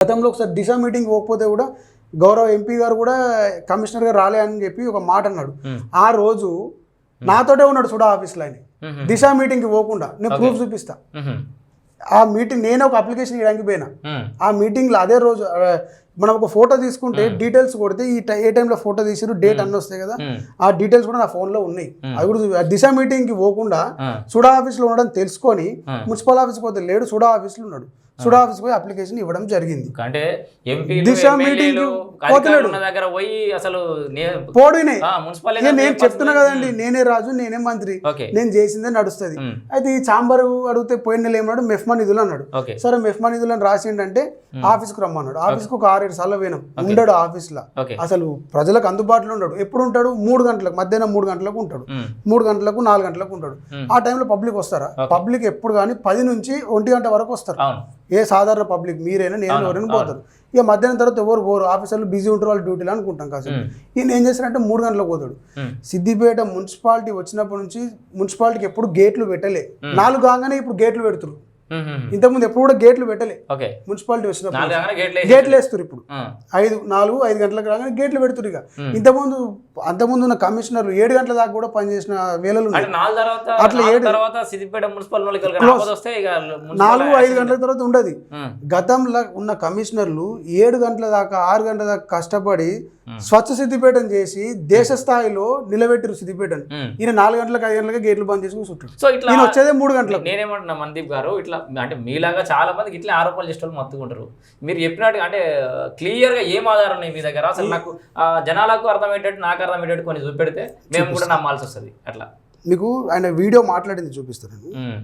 గతంలో ఒకసారి దిశ మీటింగ్ పోకపోతే కూడా గౌరవ ఎంపీ గారు కూడా కమిషనర్ గారు రాలే అని చెప్పి ఒక మాట అన్నాడు. ఆ రోజు నాతోటే ఉన్నాడు సుడా ఆఫీస్లో ఆయన. దిశ మీటింగ్కి పోకుండా నేను ప్రూఫ్ చూపిస్తా. ఆ మీటింగ్ నేను ఒక అప్లికేషన్ ఇవ్వడానికి పోయినా. ఆ మీటింగ్లో అదే రోజు మనం ఒక ఫోటో తీసుకుంటే డీటెయిల్స్ కొడితే ఈ టై- ఏ టైంలో ఫోటో తీసిరు డేట్ అన్నీ వస్తాయి కదా. ఆ డీటెయిల్స్ కూడా నా ఫోన్లో ఉన్నాయి అది కూడా దిశ మీటింగ్కి పోకుండా. సుడా ఆఫీస్లో ఉండడం తెలుసుకొని. మున్సిపల్ ఆఫీస్కి పోతే లేడు సుడా ఆఫీస్లో ఉన్నాడు సుడా ఆఫీస్కి పోయి అప్లికేషన్ ఇవ్వడం జరిగింది. అంటే ఎంపీ దిశ మీటింగ్. ఉన్న దగ్గర పోయి అసలు నే- పోడినే. ఆ, మున్సిపల్ ఇక నేను చెప్తున్నా కదండి నేనే రాజు నేనే మంత్రి. నేను చేసిందే నడుస్తుంది. అయితే ఈ చాంబర్ అడిగితే పోయిన నెల ఏమన్నాడు? మెఫ్మా నిధులు అన్నాడు. సరే మెఫ్మా నిధులు అని రాసిండంటే ఆఫీస్కి రమ్మన్నాడు. ఆఫీస్కి ఒక ఆరేడు సార్లు పోయినాం. ఉండడు ఆఫీస్లో. ఓకే. అసలు ప్రజలకు అందుబాటులో ఉండడు. ఎప్పుడు ఉంటాడు? మూడు గంటలకు. మధ్యాహ్నం మూడు గంటలకు ఉంటాడు. మూడు గంటలకు నాలుగు గంటలకు ఉంటాడు. ఆ టైంలో పబ్లిక్ వస్తారా? పబ్లిక్ ఎప్పుడు కానీ పది నుంచి ఒంటి గంట వరకు వస్తారు. ఏ సాధారణ పబ్లిక్ మీరైనా నేను ఎవరైనా పోతారు ఇక మధ్యాహ్నం తర్వాత ఎవరు పోరు ఆఫీసర్లు బిజీ ఉంటారు వాళ్ళు డ్యూటీలు అనుకుంటాం కాసేపు. ఈయన ఏం చేస్తారంటే మూడు గంటలకు పోతాడు. సిద్దిపేట మున్సిపాలిటీ వచ్చినప్పటి నుంచి మున్సిపాలిటీకి ఎప్పుడు గేట్లు పెట్టలే నాలుగు కాగానే ఇప్పుడు గేట్లు. మ్మ్. ఇంతకుముందు ఎప్పుడు కూడా గేట్లు పెట్టలే. మున్సిపాలిటీ వచ్చినప్పుడు. గంటల గేట్లు వేసి- గేట్లు వేస్తారు ఇప్పుడు. ఐదు నాలుగు ఐదు గంటలకు రాగానే గేట్లు పెడుతురు ఇక. ఇంతకుముందు అంతకుముందు ఉన్న కమిషనర్లు ఏడు గంటల దాకా కూడా పనిచేసిన వేళలు అట్లా ఏడు- నాలుగు ఐదు గంటల తర్వాత ఉండదు. గతంలో ఉన్న కమిషనర్లు ఏడు గంటల దాకా ఆరు గంటల దాకా కష్టపడి. స్వచ్ఛ సిద్దిపేటను చేసి దేశ స్థాయిలో నిలబెట్టిరు సిద్దిపేటను. మ్మ్. ఈయన నాలుగు గంటలకు ఐదు గంటలకు గేట్లు బంద్ చేసుకుని చుట్టాడు సో ఇట్లా వచ్చేదే మూడు గంటలకు. నేనేమంటున్నా మందీప్ గారు ఇట్లా అంటే మీలాగా చాలా మందికి ఇట్లా ఆరోపణలు చేసే వాళ్ళు మత్తుకుంటారు మీరు చెప్పినట్టు అంటే క్లియర్గా ఏం ఆధారం ఉన్నాయి మీ దగ్గర? అసలు నాకు ఆ, జనాలకు అర్థమయ్యేటట్టు నాకు అర్థమయ్యేటట్టు కొన్ని చూపెడితే మేము కూడా నమ్మాల్సి వస్తుంది. అట్లా. మీకు ఆయన వీడియో మాట్లాడింది చూపిస్తాను నేను. ఉమ్.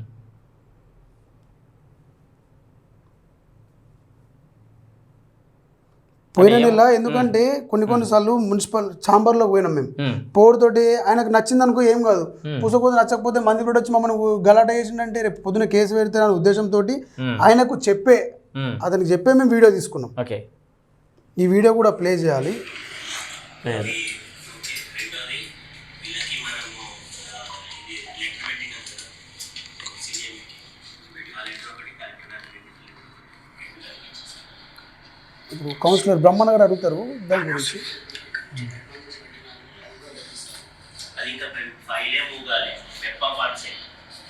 పోయిన నెల ఎందుకంటే కొన్ని కొన్ని సార్లు మున్సిపల్ ఛాంబర్లో పోయినాం మేము. పోరుతోటి ఆయనకు నచ్చింది అనుకో ఏం కాదు. పుసకపోతే నచ్చకపోతే మంది కూడా వచ్చి మమ్మల్ని గలాట చేసిండంటే రేపు పొద్దున కేసు పెడితే అనే ఉద్దేశంతో. ఆయనకు చెప్పే. అతనికి చెప్పే మేము వీడియో తీసుకున్నాం. ఓకే. ఈ వీడియో కూడా ప్లే చేయాలి. ఇప్పుడు కౌన్సిలర్ బ్రహ్మణ గారు అడుగుతారు దాని గురించి. అది ఇంకా ఫైలే మూగాలి. వెప్ప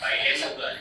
ఫైలే మూగాలి.